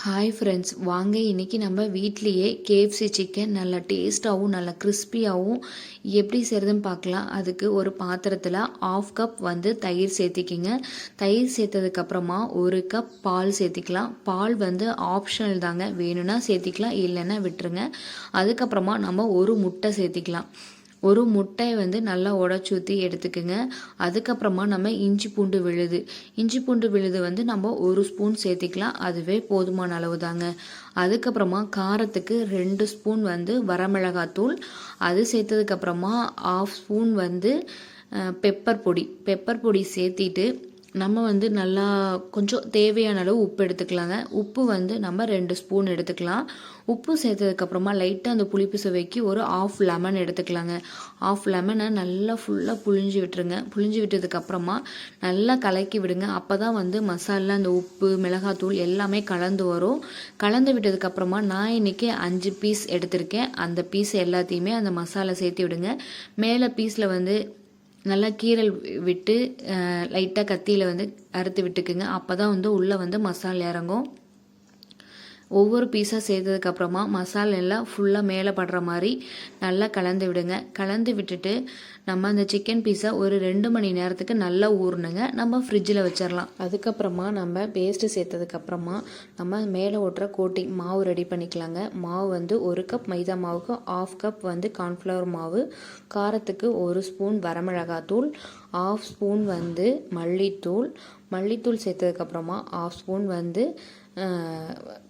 Hi friends வாங்க இன்றைக்கி நம்ம வீட்லேயே கேஎஃப்சி சிக்கன் நல்லா டேஸ்ட்டாகவும் நல்லா கிறிஸ்பியாகவும் எப்படி செய்கிறதுன்னு பார்க்கலாம். அதுக்கு ஒரு பாத்திரத்தில் ஆஃப் கப் வந்து தயிர் சேர்த்திக்கிங்க. தயிர் சேர்த்ததுக்கப்புறமா ஒரு கப் பால் சேர்த்திக்கலாம். பால் வந்து ஆப்ஷனல் தாங்க. வேணும்னா சேர்த்திக்கலாம் இல்லைன்னா விட்டுருங்க. அதுக்கப்புறமா நம்ம ஒரு முட்டை சேர்த்திக்கலாம். ஒரு முட்டையை வந்து நல்லா உடச்சி ஊற்றி எடுத்துக்கோங்க. அதுக்கப்புறமா நம்ம இஞ்சி பூண்டு விழுது. இஞ்சி பூண்டு விழுது வந்து நம்ம ஒரு ஸ்பூன் சேர்த்திக்கலாம். அதுவே போதுமான அளவு தாங்க அதுக்கப்புறமா காரத்துக்கு ரெண்டு ஸ்பூன் வந்து வரமிளகாத்தூள். அது சேர்த்ததுக்கப்புறமா ஆஃப் ஸ்பூன் வந்து பெப்பர் பொடி. பெப்பர் பொடி சேர்த்திட்டு நம்ம வந்து நல்லா கொஞ்சம் தேவையான அளவு உப்பு எடுத்துக்கலாங்க. உப்பு வந்து நம்ம ரெண்டு ஸ்பூன் எடுத்துக்கலாம். உப்பு சேர்த்ததுக்கப்புறமா லைட்டாக அந்த புளிப்பு சுவைக்கு ஒரு ஆஃப் லெமன் எடுத்துக்கலாங்க. ஆஃப் லெமனை நல்லா ஃபுல்லாக புழிஞ்சு விட்டுருங்க. புழிஞ்சு விட்டதுக்கப்புறமா நல்லா கலக்கி விடுங்க. அப்போ தான் வந்து மசாலா அந்த உப்பு மிளகாத்தூள் எல்லாமே கலந்து வரும். கலந்து விட்டதுக்கப்புறமா நான் இன்றைக்கி அஞ்சு பீஸ் எடுத்திருக்கேன். அந்த பீஸ் எல்லாத்தையுமே அந்த மசாலா சேர்த்து விடுங்க. மேலே பீஸில் வந்து நல்லா கீரல் விட்டு லைட்டாக கத்தியில் வந்து அறுத்து விட்டுக்குங்க. அப்போ தான் வந்து உள்ளே வந்து மசாலா இறங்கும். ஒவ்வொரு பீஸாக சேர்த்ததுக்கப்புறமா மசாலா எல்லாம் ஃபுல்லாக மேலே படுற மாதிரி நல்லா கலந்து விடுங்க. கலந்து விட்டுட்டு நம்ம அந்த சிக்கன் பீஸை ஒரு ரெண்டு மணி நேரத்துக்கு நல்லா ஊறணுங்க. நம்ம ஃப்ரிட்ஜில் வச்சிடலாம் அதுக்கப்புறமா நம்ம பேஸ்ட்டு சேர்த்ததுக்கப்புறமா நம்ம மேலே ஓட்டுற கோட்டிங் மாவு ரெடி பண்ணிக்கலாங்க. மாவு வந்து ஒரு கப் மைதா மாவுக்கு ஆஃப் கப் வந்து கார்ன்ஃப்ளவர் மாவு காரத்துக்கு ஒரு ஸ்பூன் வரமிளகாத்தூள் ஆஃப் ஸ்பூன் வந்து மல்லித்தூள் மல்லித்தூள் சேர்த்ததுக்கப்புறமா ஆஃப் ஸ்பூன் வந்து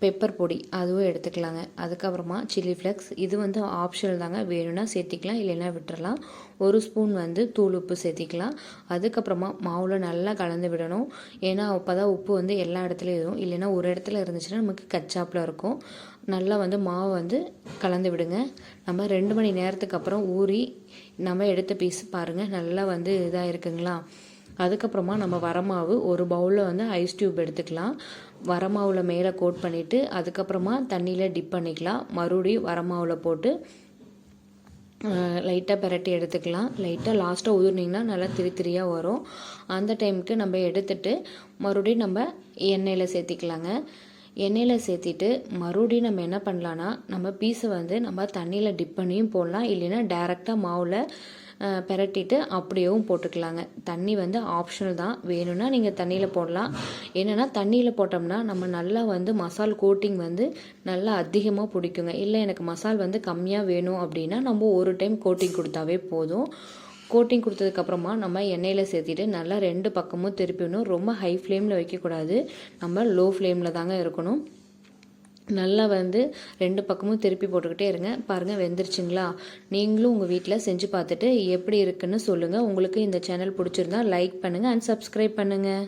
பெப்பர் பொடி. அதுவும் எடுத்துக்கலாங்க. அதுக்கப்புறமா சில்லி ஃப்ளெக்ஸ் இது வந்து ஆப்ஷனல் தாங்க. வேணும்னா சேர்த்திக்கலாம் இல்லைன்னா விட்டுறலாம். ஒரு ஸ்பூன் வந்து தூள் உப்பு சேர்த்திக்கலாம். அதுக்கப்புறமா மாவில் நல்லா கலந்து விடணும். ஏன்னா அப்போ தான் உப்பு வந்து எல்லா இடத்துலையும் இருக்கும். இல்லைன்னா ஒரு இடத்துல இருந்துச்சுன்னா நமக்கு கச்சாப்பில் இருக்கும். நல்லா வந்து மாவு வந்து கலந்து விடுங்க. நம்ம ரெண்டு மணி நேரத்துக்கு அப்புறம் ஊறி நம்ம எடுத்த பீஸ் பாருங்கள் நல்லா வந்து இதாக இருக்குங்களா அதுக்கப்புறமா நம்ம வரமாவு ஒரு பவுலில் வந்து ஐஸ் டியூப் எடுத்துக்கலாம். வரமாவில் மேலே கோட் பண்ணிவிட்டு அதுக்கப்புறமா தண்ணியில் டிப் பண்ணிக்கலாம். மறுபடியும் வரமாவில் போட்டு லைட்டாக பெரட்டி எடுத்துக்கலாம். லைட்டாக லாஸ்ட்டாக உதிர்னிங்கன்னா நல்லா திரி திரியாக வரும். அந்த டைமுக்கு நம்ம எடுத்துட்டு மறுபடியும் நம்ம எண்ணெயில் சேர்த்திக்கலாங்க. எண்ணெயில் சேர்த்திட்டு மறுபடியும் நம்ம என்ன பண்ணலான்னா நம்ம பீஸை வந்து நம்ம தண்ணியில் டிப் பண்ணியும் போடலாம். இல்லைன்னா டேரெக்டாக மாவில் பெரட்டிட்டு அப்படியேவும் போட்டுக்கலாங்க. தண்ணி வந்து ஆப்ஷனல் தான். வேணும்னா நீங்கள் தண்ணியில் போடலாம். என்னென்னா தண்ணியில் போட்டோம்னா நம்ம நல்லா வந்து மசால் கோட்டிங் வந்து நல்லா அதிகமாக பிடிக்குங்க. இல்லை எனக்கு மசால் வந்து கம்மியாக வேணும் அப்படின்னா நம்ம ஒரு டைம் கோட்டிங் கொடுத்தாவே போதும். கோட்டிங் கொடுத்ததுக்கப்புறமா நம்ம எண்ணெயில் சேர்த்திட்டு நல்லா ரெண்டு பக்கமும் திருப்பிடணும் ரொம்ப ஹை ஃப்ளேமில் வைக்கக்கூடாது. நம்ம லோ ஃப்ளேமில் தாங்க இருக்கணும். நல்லா வந்து ரெண்டு பக்கமும் திருப்பி போட்டுக்கிட்டே இருங்க. பாருங்கள் வெந்துருச்சுங்களா? நீங்களும் உங்கள் வீட்டில் செஞ்சு பார்த்துட்டு எப்படி இருக்குன்னு சொல்லுங்கள் உங்களுக்கு இந்த சேனல் பிடிச்சிருந்தா லைக் பண்ணுங்கள் அண்ட் சப்ஸ்கிரைப் பண்ணுங்கள்